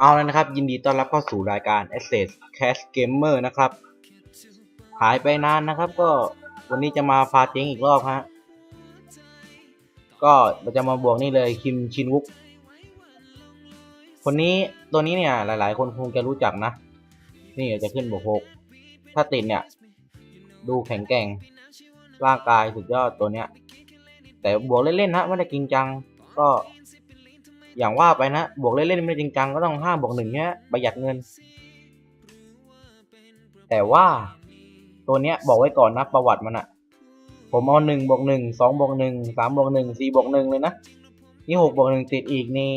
เอาแล้วนะครับ ยินดีต้อนรับเข้าสู่รายการ Access Cash Gamer นะครับหายไปนานนะครับก็วันนี้จะมาพาเจ๊งอีกรอบฮะก็เราจะมาบวกนี่เลยคิมชินวุกคนนี้ตัวนี้เนี่ยหลาย ๆ คนคงจะรู้จักนะ นี่จะขึ้นบวกหกถ้าติดเนี่ย ดูแข็งแกร่งร่างกายสุดยอดตัวเนี้ย แต่บวกเล่นๆนะไม่ได้จริงจังก็ อย่างว่าไปนะ บวกเล่นๆไม่จริงจังก็ต้องห้าบวกหนึ่งเนี้ยประหยัดเงิน แต่ว่าตัวเนี้ยบอกไว้ก่อนนะประวัติมันอะผมเอาหนึ่งบวกหนึ่งสองบวกหนึ่งสามบวกหนึ่งสี่บวกหนึ่งเลยนะ นี่หกบวกหนึ่งติดอีกนี่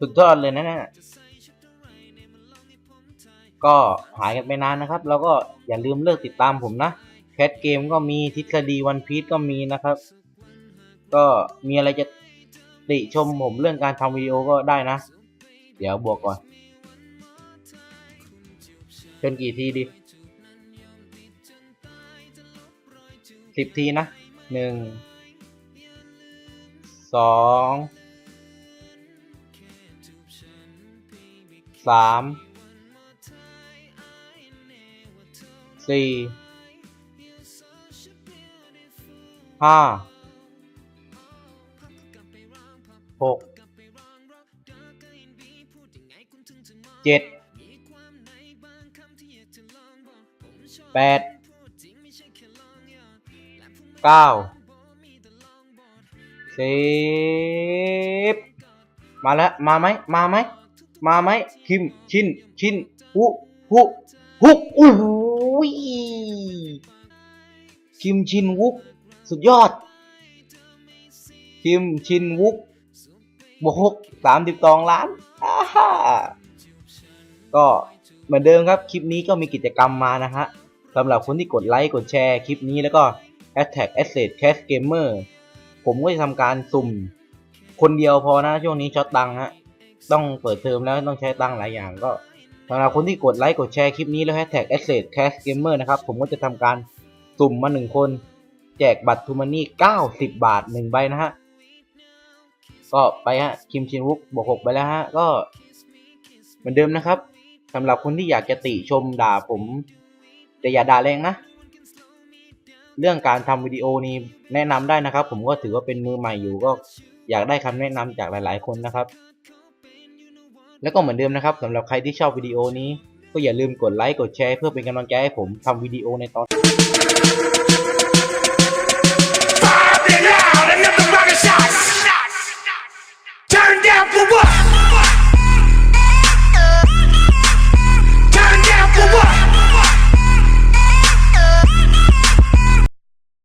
สุดยอดเลยนะเนี่ยก็หายกันไปนานนะครับ แล้วก็อย่าลืมเลิกติดตามผมนะแคทเกมก็มีทฤษฎีวันพี e ก็มีนะครับ ก็มีอะไรจะ ติชมผมเรื่องการทำวิดีโอก็ได้นะ เดี๋ยวบวกก่อนเชิญกี่ทีดีสิบทีนะหนึ่งสองสามสี่ห้า หกเจ็ดแปดเก้าสิบมาแล้วมาไหมมาไหมมาไหมคิมชินชินฮุฮุฮุอู้หูยคิมชินวุกสุดยอดคิมชินวุก บวกหกสามสิบสองล้านก็เหมือนเดิมครับ คลิปนี้ก็มีกิจกรรมมานะฮะสำหรับคนที่กดไลค์ กดแชร์คลิปนี้แล้วก็ Hashtag Asset Cash Gamer ผมก็จะทำการสุ่ม คนเดียวพอนะช่วงนี้ช็อตตังค์ฮะต้องเปิดเทอมแล้วต้องใช้ตังค์หลายอย่างก็สำหรับคนที่กดไลค์กดแชร์คลิปนี้แล้ว Hashtag Asset Cash Gamer นะครับ ผมก็จะทำการสุ่มมาหนึ่งคน แจกบัตรทูมานี่90 บาทหนึ่งใบนะฮะ ก็ไปฮะคิมชินวุกบวกหกไปแล้วฮะก็เหมือนเดิมนะครับสำหรับคนที่อยากจะติชมด่าผมแต่อย่าด่าแรงนะ เรื่องการทำวิดีโอนี้แนะนำได้นะครับ ผมก็ถือว่าเป็นมือใหม่อยู่ก็อยากได้คำแนะนำจากหลายๆ คนนะครับ แล้วก็เหมือนเดิมนะครับสำหรับใครที่ชอบวิดีโอนี้ ก็อย่าลืมกดไลค์กดแชร์เพื่อเป็นกำลังใจให้ผมทำวิดีโอในตอน